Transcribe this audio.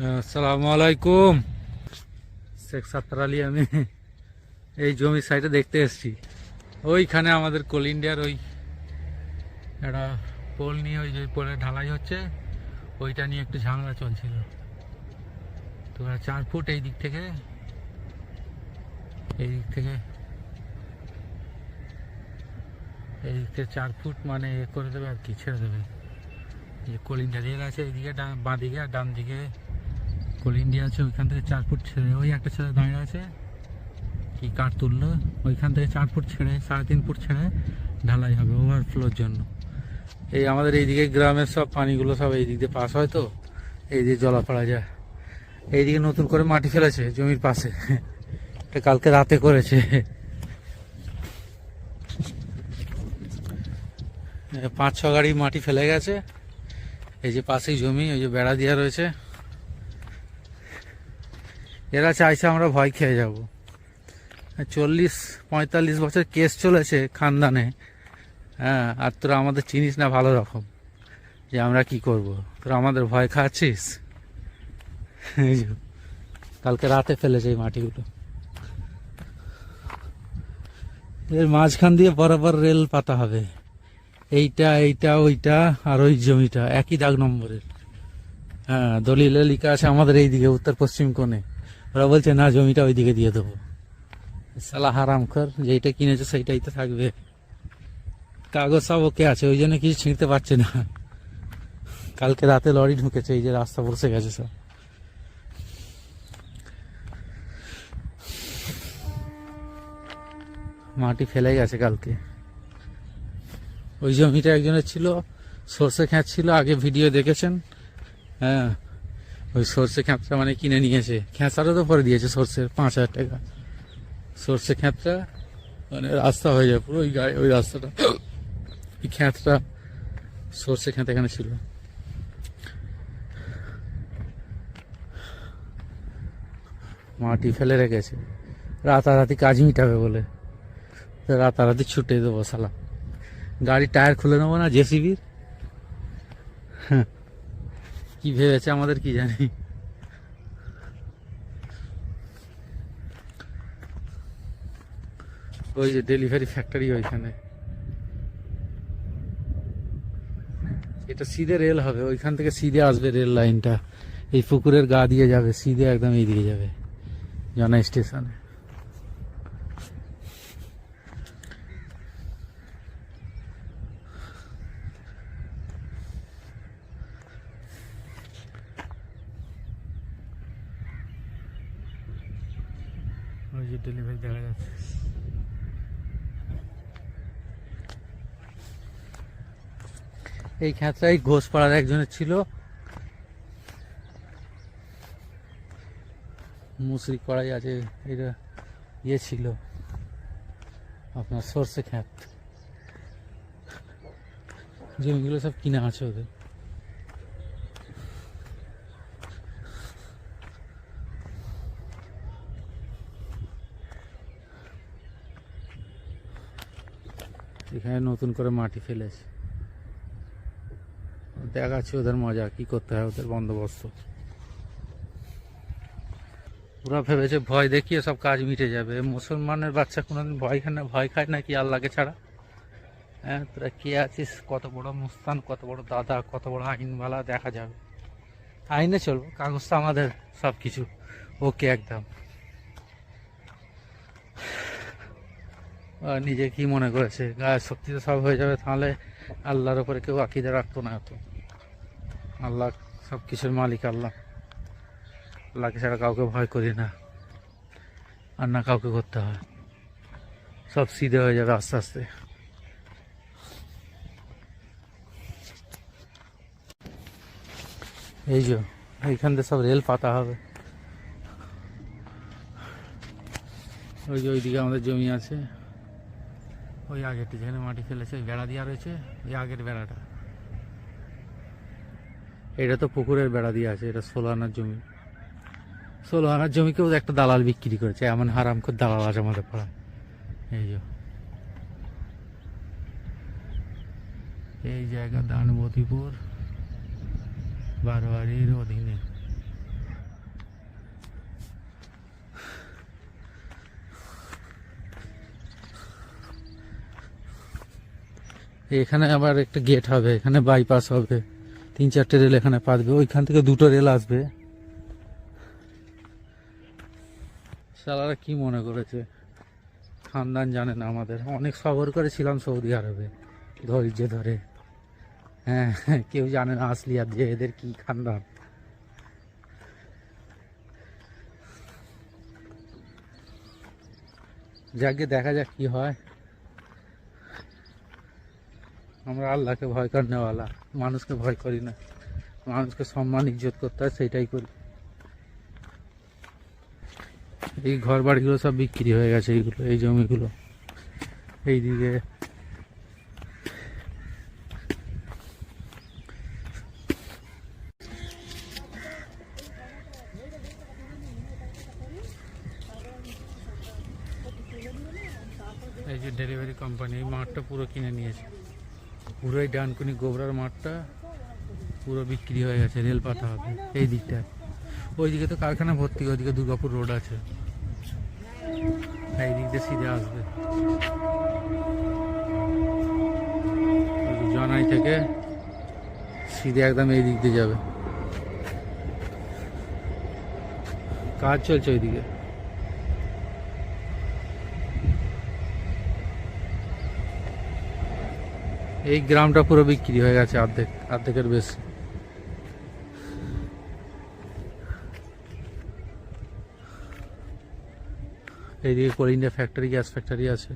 আসসালামু আলাইকুম শেখ সাত্তার আলী, আমি এই জমি সাইডে দেখতে এসেছি। ওইখানে আমাদের কোল ইন্ডিয়ার ওই একটা পোল নিয়ে ওই যে পোলে ঢালাই হচ্ছে, ওইটা নিয়ে একটু ঝামেলা চলছিল। তো চার ফুট এই দিক থেকে, এই দিক থেকে, এই দিক থেকে চার ফুট মানে এ করে দেবে আর কি, ছেড়ে দেবে। যে কোল ইন্ডিয়া রেল আছে, এইদিকে বাঁ দিকে আর ডান দিকে কোল ইন্ডিয়া আছে, ওইখান থেকে চার ফুট ছেড়ে, ওই একটা ছেলে দাঁড়িয়ে আছে, কি কাঠ তুললো, ওইখান থেকে চার ফুট ছেড়ে, সাড়ে তিন ফুট ছেড়ে ঢালাই হবে ওভারফ্লোর জন্য। এই আমাদের এইদিকে গ্রামের সব পানিগুলো সব এই দিক দিয়ে পাস হয় তো, এই দিয়ে জলা পড়া যায় এইদিকে নতুন করে মাটি ফেলেছে জমির পাশে, এটা কালকে রাতে করেছে। পাঁচ ছ গাড়ি মাটি ফেলে গেছে, এই যে পাশেই জমি, ওই যে বেড়া দেওয়া রয়েছে। এরা চাইছে আমরা ভয় খেয়ে যাব। চল্লিশ, পঁয়তাল্লিশ বছর কেস চলেছে খানদানে। হ্যাঁ আর তোরা আমাদের চিনিস না ভালো রকম। যে আমরা কি করব? তোরা আমাদের ভয় খাচ্ছিস? এই কালকে রাতে ফেলেছে এই মাটিগুলো। এর মাঝখান দিয়ে বরাবর রেল পাতা হবে। এইটা এইটা, ওইটা আর ওই জমিটা, একই দাগ নম্বরের। হ্যাঁ দলিলে লেখা আছে আমাদের এইদিকে উত্তর পশ্চিম কোণে। ওরা বলছে, না, জমিটা ওইদিকে দিয়ে দেবো। সালা হারাম কর যেইটা কিনেছে সেইটাই তো থাকবে। কাগজ সব ওকে আছে, ওই জন্য কিছু ছিঁড়তে পারছে না। কালকে রাতে লরি ঢুকেছে, এই যে রাস্তা বসে গেছে সব। মাটি ফেলে গেছে কালকে। ওই জমিটা একজনের ছিল, সর্ষে খ্যাঁচ ছিল, আগে ভিডিও দেখেছেন? হ্যাঁ। ওই সর্ষে খ্যাঁচটা মানে কিনে নিয়েছে খ্যাঁচারও তো পরে দিয়েছে সর্ষের পাঁচ হাজার টাকা। সর্ষে খ্যাঁচটা মানে রাস্তা হয়ে যায় পুরো ওই গাড়ি, ওই রাস্তাটা। ওই খ্যাঁচটা সর্ষে খ্যাঁত এখানে ছিল। মাটি ফেলে রেখেছে। রাতারাতি কাজ মিটাবে বলে। রাতারাতি ছুটে দেবো সালা গাড়ির টায়ার খুলে নেব না, জেসিবির? কি ভেবেছে আমাদের কি জানি। ওই যে ডেলিভারি ফ্যাক্টরি ওইখানে। এটা সিধে রেল হবে, ওইখান থেকে সিধে আসবে রেল লাইনটা এই পুকুরের গা দিয়ে যাবে, সিধে একদম এই দিয়ে যাবে, জনা স্টেশনে ওই যে ডেলিভারি দেখা যাচ্ছে। এই ক্ষেত্রে ঘোষপাড়ার একজনের ছিল। মুসরি কড়াই আছে, এটা ইয়ে ছিল। আপনার সর্ষে খ্যাত জমিগুলো সব কিনা আছে ওদের। এখানে নতুন করে মাটি ফেলেছে। দেখাচ্ছে ওদের মজা, কি করতে হয় ওদের বন্দোবস্ত। ওরা ভেবেছে ভয় দেখিয়ে সব কাজ মিটে যাবে। মুসলমানের বাচ্চা কোনোদিন ভয় খায় না, ভয় খায় না কি আল্লাহকে ছাড়া? হ্যাঁ তোরা কে আছিস? কত বড় মুস্তান, কত বড় দাদা, কত বড় আইনওয়ালা দেখা যাবে। আইনে চলবো, কাগজটা আমাদের সব কিছু ওকে একদম। নিজে কি মনে করেছে? গায়ের শক্তি তো সব হয়ে যাবে, তাহলে আল্লাহর উপরে কেউ আকিদা রাখতো না এত। আল্লাহ সব কিছুর মালিক আল্লাহ। আল্লাহকে ছাড়া কাউকে ভয় করি না। আর না কাউকে করতে হয়। সব সিধে হয়ে যাবে আস্তে আস্তে। এই যে, এইখান থেকে সব রেল পাতা হবে। ওই যে ওইদিকে আমাদের জমি আছে। ওই আগেরটি যেখানে মাটি ফেলেছে বেড়া দেওয়া রয়েছে ওই আগের বেড়াটা। এটা তো পুকুরের বেড়া দিয়ে আছে, এটা ষোলো আনার জমি। ষোলো আনার জমিকেও একটা দালাল বিক্রি করেছে, এমন হারাম করে দালাল আছে আমাদের পাড়ায়। এই যে। এই জায়গা দানবতীপুর, বারোয়ারির অধীনে। এখানে আবার একটা গেট হবে, এখানে বাইপাস হবে। তিন চারটে রেল এখানে পাতবে, ওইখান থেকে দুটো রেল আসবে। সালারা কি মনে করেছে? খানদান জানে না আমাদের। অনেক সফর করেছিলাম সৌদি আরবে, ধৈর্য ধরে। হ্যাঁ কেউ জানে না আসলি আর যে এদের কি খানদান। যাকে দেখা যাক কি হয়। আমরা আল্লাহকে ভয় করেনা মানুষকে ভয় করি না। মানুষকে সম্মান, ইজ্জত করতে হয় সেটাই করি। এই ঘর বাড়িগুলো সব বিক্রি হয়ে গেছে এইগুলো, এই জমিগুলো। এইদিকে এই যে ডেলিভারি কোম্পানি, এই মাঠটা পুরো কিনে নিয়েছে। পুরো এই ডানকুনি গোবরার মাঠটা পুরো বিক্রি হয়ে গেছে রেল পাতা হবে এই দিকটায় ওইদিকে তো কারখানা ভর্তি, ওইদিকে দুর্গাপুর রোড আছে। এই দিক দিয়ে সিধে আসবে। জনাই থেকে সিধে একদম এই দিক দিয়ে যাবে। কাজ চলছে ওইদিকে। এই গ্রামটা পুরো বিক্রি হয়ে গেছে অর্ধেক, অর্ধেকের বেশি। এইদিকে Coal India factory gas factory আছে।